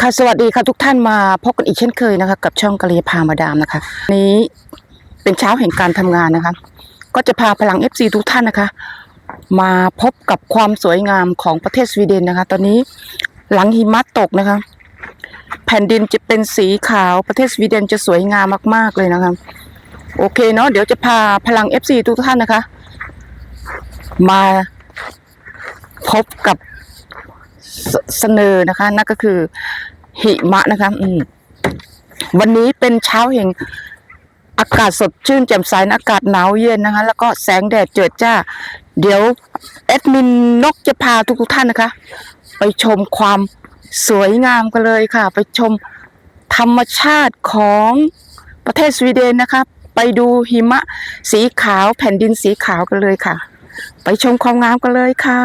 ค่ะสวัสดีค่ะทุกท่านมาพบกันอีกเช่นเคยนะคะ กับช่องกะเลียพามาดามนะคะ นี้เป็นเช้าแห่งการทำงานนะคะ ก็จะพาพลัง FC ทุกท่านนะคะ มาพบกับความสวยงามของประเทศสวีเดนนะคะ ตอนนี้หลังหิมะตกนะคะ แผ่นดินจะเป็นสีขาวประเทศสวีเดนจะสวยงามมาก ๆเลยนะคะโอเคเนาะเดี๋ยวจะพาพลัง FC ทุกท่านนะคะ มา พบกับเสเสนอนะคะ นั่นก็คือหิมะนะคะ อืมวันนี้เป็นเช้าแห่งอากาศสดชื่นแจ่มใสนะอากาศหนาวเย็นนะคะ แล้วก็แสงแดดเจิดจ้า เดี๋ยวแอดมินนกจะพาทุกท่านนะคะ ไปชมความสวยงามกันเลยค่ะ ไปชมธรรมชาติของประเทศสวีเดนนะคะ ไปดูหิมะสีขาวแผ่นดินสีขาวกันเลยค่ะ ไปชมความงามกันเลยค่ะ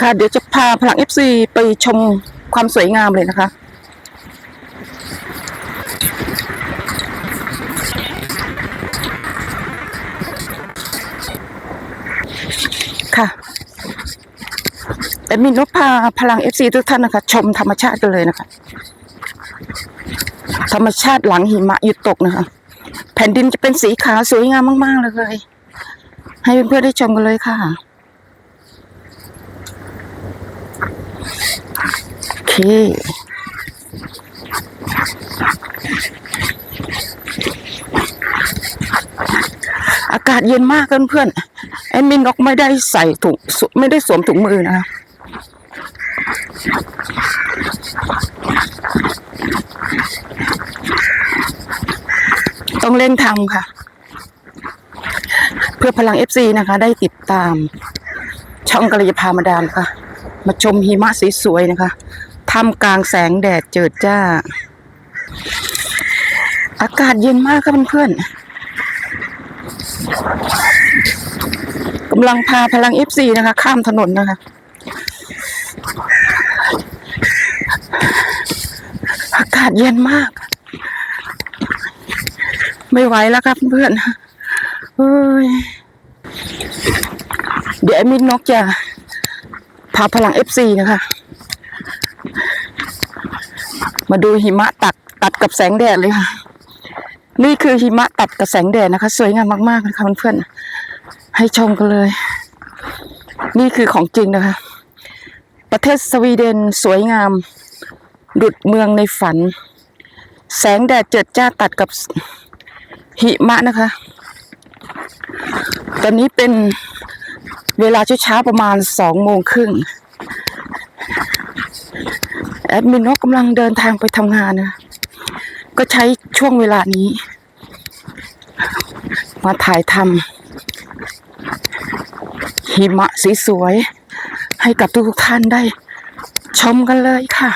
ค่ะเดี๋ยวจะพาพลัง FC ไปชมความสวยงามเลยนะคะ ค่ะแต่มีนกพาพลัง FC ทุกท่านนะคะ ชมธรรมชาติกันเลยนะคะ ธรรมชาติหลังหิมะหยุดตกนะคะ แผ่นดินจะเป็นสีขาวสวยงามมาก ๆ เลย ให้เพื่อนๆได้ชมกันเลยค่ะ โออากาศเย็นมากเพื่อนๆแอดมินนกไม่ได้ใส่ถุงไม่ได้สวมถุงมือนะคะต้องเร่งทำค่ะ เพื่อพลังเอฟซีนะคะ ได้ติดตาม ช่องกระยาพามาดามค่ะ มาชมหิมะสสวยๆนะคะ ท่ามกลางแสงแดดเจิดจ้า อากาศเย็นมากค่ะเพื่อนๆกำลังพาพลังเอฟซีนะคะ ข้ามถนนนะคะ อากาศเย็นมาก ไม่ไหวแล้วครับเพื่อนเฮ้ยเดี๋ยวมินนกจะพาพลังเอฟซีนะคะ มาดูหิมะตัดตัดกับแสงแดดเลยค่ะ นี่คือหิมะตัดกับแสงแดดนะคะ สวยงามมากๆนะคะเพื่อนๆให้ชมกันเลย นี่คือของจริงนะคะ ประเทศสวีเดนสวยงาม ดุดเมืองในฝัน แสงแดดเจิดจ้าตัดกับหิมะนะคะ ตอนนี้เป็นเวลาเช้าๆประมาณสองโมงครึ่ง แอดมินนกกำลังเดินทางไปทำงานนะ ก็ใช้ช่วงเวลานี้ มาถ่ายทำหิมะสีสวย ให้กับทุกๆท่านได้ ชมกันเลยค่ะ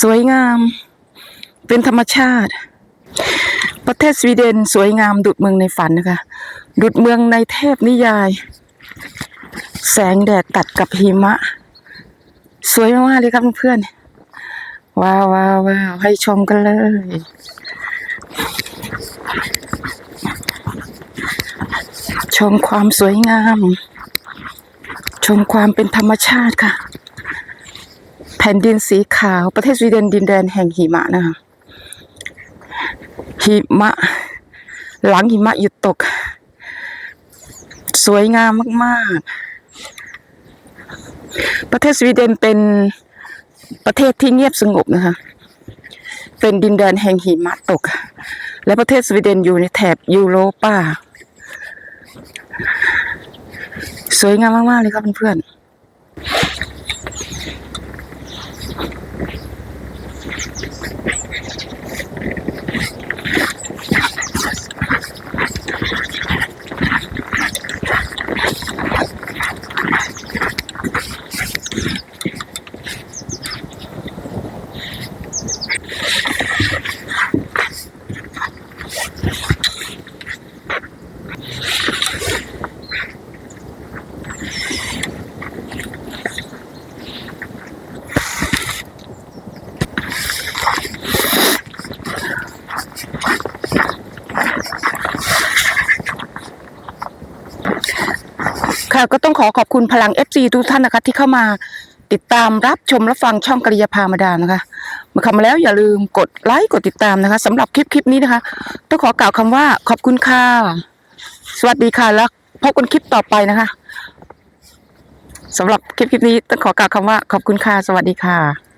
สวยงาม เป็นธรรมชาติ ประเทศสวีเดนสวยงามดุดเมืองในฝันนะคะ ดุดเมืองในเทพนิยาย แสงแดดตัดกับหิมะ สวยมากเลยครับเพื่อนว้าวว้าวว้าวให้ชมกันเลย ชมความสวยงาม ชมความเป็นธรรมชาติค่ะ แผ่นดินสีขาวประเทศสวีเดนดินแดนแห่งหิมะนะคะหิมะ หลังหิมะหยุดตก สวยงามมาก ๆ ประเทศสวีเดนเป็นประเทศที่เงียบสงบนะคะ เป็นดินแดนแห่งหิมะตก และประเทศสวีเดนอยู่ในแถบยูโรปาสวยงามมาก ๆ เลยครับเพื่อนๆ ค่ะก็ต้องขอขอบคุณพลัง FC ทุกท่านนะคะ ที่เข้ามาติดตามรับชมและฟังช่องกริยาพามาดานะคะเมื่อคำมาแล้วอย่าลืมกดไลค์กดติดตามนะคะสำหรับคลิปคลิปนี้นะคะ ต้องขอกล่าวคำว่าขอบคุณค่ะสวัสดีค่ะแล้วพบกันคลิปต่อไปนะคะสำหรับคลิปคลิปนี้ต้องขอกล่าวคำว่าขอบคุณค่ะสวัสดีค่ะ